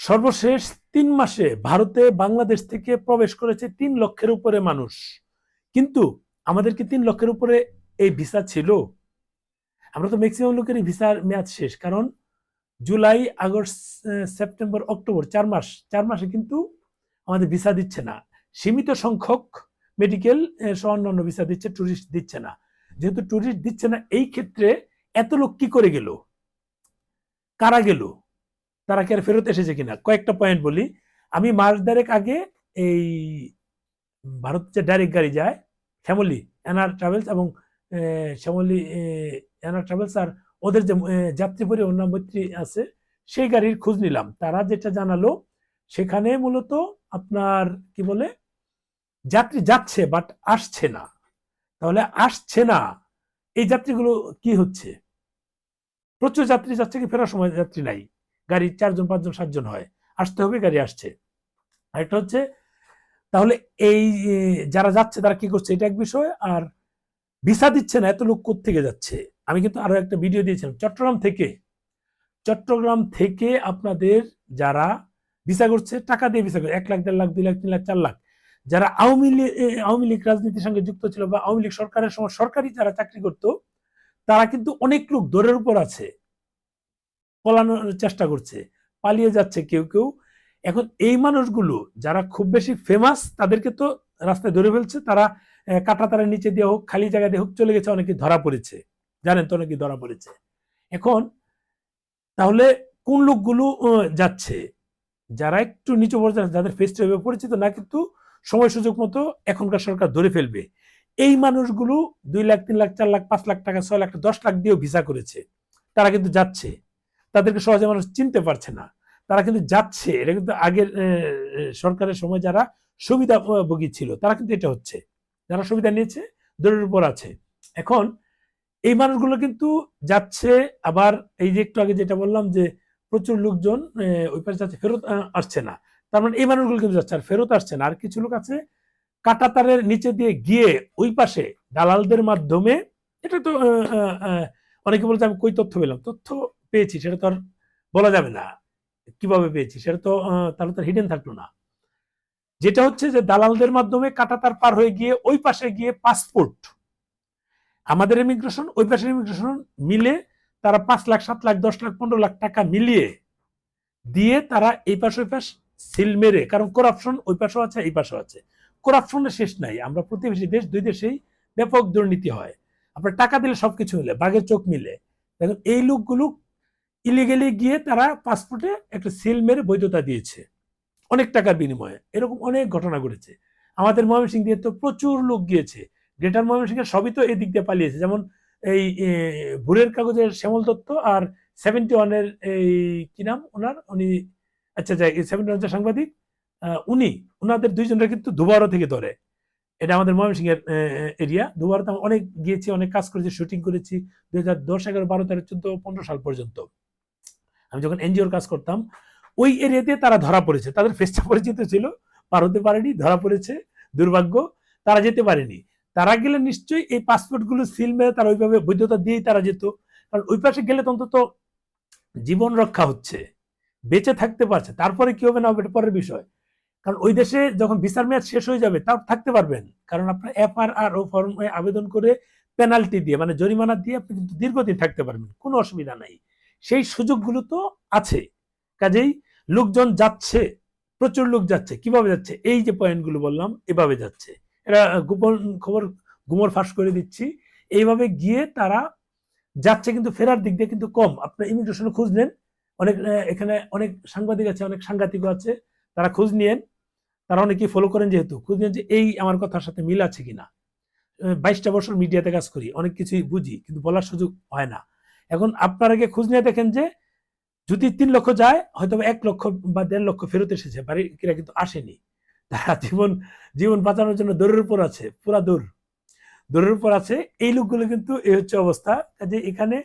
সর্বশেষ তিন মাসে ভারতে বাংলাদেশ থেকে প্রবেশ করেছে তিন লক্ষের উপরে মানুষ। কিন্তু আমাদের কি তিন লক্ষের উপরে এই ভিসা ছিল? আমরা তো ম্যাক্সিমাম লোকেরই ভিসার মেয়াদ শেষ, কারণ জুলাই, আগস্ট সেপ্টেম্বর, অক্টোবর, চার মাস, চার মাসে কিন্তু আমাদের ভিসা দিচ্ছে না। সীমিত সংখ্যক মেডিকেল সহ অন্যান্য ভিসা দিচ্ছে ট্যুরিস্ট দিচ্ছে না। যেহেতু ট্যুরিস্ট দিচ্ছে না, এই ক্ষেত্রে এত লোক কি করে গেল? কারা গেল? তারা কি আর ফেরত এসেছে কিনা? কয়েকটা পয়েন্ট বলি। আমি মাস দেড়েক আগে এই ভারত যে ডাইরেক্ট গাড়ি যায়, শ্যামলি এনআর ট্রাভেলস এবং শ্যামলি এনআর ট্রাভেলস আর ওদের যে যাত্রী পরিবহন মৈত্রী আছে, সেই গাড়ির খোঁজ নিলাম। তারা যেটা জানালো, সেখানে মূলত আপনার কি বলে, যাত্রী যাচ্ছে বাট আসছে না। তাহলে আসছে না, এই যাত্রীগুলো কি হচ্ছে? প্রচুর যাত্রী যাচ্ছে কি, ফেরার সময় যাত্রী নাই। গাড়ি চারজন, পাঁচজন, সাতজন হয়। আসতে হবে, গাড়ি আসছে। আরেকটা হচ্ছে, তাহলে এই যারা যাচ্ছে, তারা কি করছে? এটা এক বিষয়। আর ভিসা দিচ্ছে না, এত লোক থেকে যাচ্ছে? আমি কিন্তু আরও একটা ভিডিও দিয়েছিলাম। চট্টগ্রাম থেকে চট্টগ্রাম থেকে আপনাদের যারা ভিসা করছে, টাকা দিয়ে ভিসা করে, এক লাখ, দেড় লাখ, দুই লাখ, তিন লাখ, চার লাখ। যারা আওয়ামী লীগ আওয়ামী লীগ রাজনীতির সঙ্গে যুক্ত ছিল বা আওয়ামী লীগ সরকারের সময় সরকারি যারা চাকরি করতো, তারা কিন্তু অনেক লোক দৌড়ের উপর আছে। পলানোর চেষ্টা করছে পালিয়ে যাচ্ছে কেউ কেউ। এখন এই মানুষগুলো যারা খুব বেশি ফেমাস তাদেরকে তো রাস্তায় ধরে ফেলছে তারা আহ, কাটা তারের নিচে দিয়ে হোক খালি জায়গা দিয়ে হোক চলে গেছে অনেকে ধরা পড়েছে। জানেন তো অনেকে ধরা পড়েছে। এখন তাহলে কোন লোকগুলো যাচ্ছে? যারা একটু নিচু পর্যায়ে যাদের ফেস পরিচিত না কিন্তু সময় সুযোগ মতো এখনকার সরকার ধরে ফেলবে। এই মানুষগুলো দুই লাখ তিন লাখ চার লাখ পাঁচ লাখ টাকা ছয় লাখ দশ লাখ দিয়েও ভিসা করেছে। তারা কিন্তু যাচ্ছে। তাদেরকে সহজে মানুষ চিনতে পারছে না। তারা কিন্তু যাচ্ছে। এটা কিন্তু আগের সরকারের সময় যারা সুবিধা ভোগী ছিল, তারা কিন্তু এটা হচ্ছে। যারা সুবিধা নিয়েছে দৌড়ের উপর আছে। এখন এই মানুষগুলো কিন্তু যাচ্ছে। আবার এই যে একটু আগে যেটা বললাম যে প্রচুর লোকজন ওই পাশে যাচ্ছে, ফেরত আসছে না। তার মানে এই মানুষগুলো কিন্তু যাচ্ছে, আর ফেরত আসছে না। আর কিছু লোক আছে কাটাতারের নিচে দিয়ে গিয়ে ওই পাশে দালালদের মাধ্যমে, এটা তো অনেকে বলছে আমি কই তথ্য পেলাম? তথ্য পেয়েছি, সেটা তো আর বলা যাবে না। কীভাবে পেয়েছি, সেটা তো তাহলে তো হিডেন থাকল না। যেটা হচ্ছে যে দালালদের মাধ্যমে কাটাতার পার হয়ে গিয়ে ওই পাশে গিয়ে পাসপোর্ট আমাদের ইমিগ্রেশন ওই পাশের ইমিগ্রেশন মিলে তারা পাঁচ লাখ, সাত লাখ, দশ লাখ, পনেরো লাখ টাকা মিলিয়ে দিয়ে তারা এই পাশে ওই পাশ সিল মেরে, কারণ করাপশন ওই পাশেও আছে, এই পাশেও আছে। করাপশনের শেষ নাই, আমরা প্রতিবেশী দেশ, দুই দেশেই ব্যাপক দুর্নীতি হয়। আপনার টাকা দিলে সবকিছু মিলে, বাঘের চোখ মিলে। দেখুন, এই লোকগুলো ইলিগেলি গিয়ে তারা পাসপোর্টে একটা সিল মেরে বৈধতা দিয়েছে। অনেক টাকার বিনিময়ে। এরকম অনেক ঘটনা ঘটেছে। আমাদের ময়মনসিং দিয়ে তো প্রচুর লোক গিয়েছে। গ্রেটার ময়মনসিংহের সবই তো এদিক দিয়ে পালিয়েছে। যেমন এই ভোরের কাগজের শ্যামল দত্ত আর সেভেন্টি ওয়ানের এই, কি নাম ওনার? উনি আচ্ছা যাই সেভেন্টি ওয়ান সাংবাদিক উনি ওনাদের দুইজনের কিন্তু দুবারও থেকে ধরে। এটা আমাদের ময়মনসিংহের এরিয়া। দুবার তো অনেক গিয়েছি, অনেক কাজ করেছি, শুটিং করেছি। দুই হাজার দশ, এগারো, বারো, তেরো, চোদ্দ, পনেরো সাল পর্যন্ত। আমি যখন এনজিওর কাজ করতাম, ওই এরিয়াতে তারা ধরা পড়েছে। তাদের ফেসটা পরিচিত ছিল, পার হতে পারেনি, ধরা পড়েছে, দুর্ভাগ্য, তারা যেতে পারেনি। তারা গেলে নিশ্চয়ই এই পাসপোর্টগুলো সিল মেরে তারা ওইভাবে বৈধতা দিয়েই তারা যেত। কারণ ওই পাশে গেলে তো অন্তত জীবন রক্ষা হচ্ছে, বেঁচে থাকতে পারছে। তারপরে কি হবে না হবে পরের বিষয়। কারণ ওই দেশে যখন ভিসার মেয়াদ শেষ হয়ে যাবে, তাও থাকতে পারবেন। কারণ আপনার এফআরআর ও ফর্মে আবেদন করে পেনাল্টি দিয়ে মানে জরিমানা দিয়ে আপনি কিন্তু দীর্ঘদিন থাকতে পারবেন, কোনো অসুবিধা নাই। সেই সুযোগগুলো তো আছে। কাজেই লোকজন যাচ্ছে, প্রচুর লোক যাচ্ছে। কীভাবে যাচ্ছে? এই যে পয়েন্টগুলো বললাম, এভাবে যাচ্ছে। এরা গোপন খবর গুমর ফাঁস করে দিচ্ছি। এইভাবে গিয়ে তারা যাচ্ছে কিন্তু ফেরার দিক দিয়ে কিন্তু কম। আপনার ইমিগ্রেশনে খোঁজ নেন। অনেক এখানে অনেক সাংবাদিক আছে, অনেক সাংঘাতিকও আছে। তারা খোঁজ নিয়েন। তারা অনেকেই ফলো করেন যেহেতু। খোঁজ নিয়েন যে এই আমার কথার সাথে মিল আছে কিনা। বাইশটা বছর মিডিয়াতে কাজ করি। অনেক কিছুই বুঝি, কিন্তু বলার সুযোগ হয় না। এখন আপনার আগে খোঁজ নিয়ে দেখেন যে যদি তিন লক্ষ যায়, হয়তো এক লক্ষ বা দেড় লক্ষ ফেরত এসেছে, বাড়িরা কিন্তু আসেনি। তারা জীবন জীবন বাঁচানোর জন্য দৌড়ের উপর আছে, পুরা দৌড়। দৌড়ের উপর আছে, এই লোকগুলো কিন্তু এই হচ্ছে অবস্থা। যে এখানে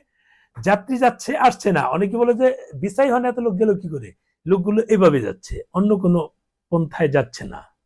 যাত্রী যাচ্ছে, আসছে না। অনেকে বলে যে বিসাই হয় না এত লোক গেল কি করে? লোকগুলো এভাবে যাচ্ছে, অন্য কোনো পন্থায় যাচ্ছে না।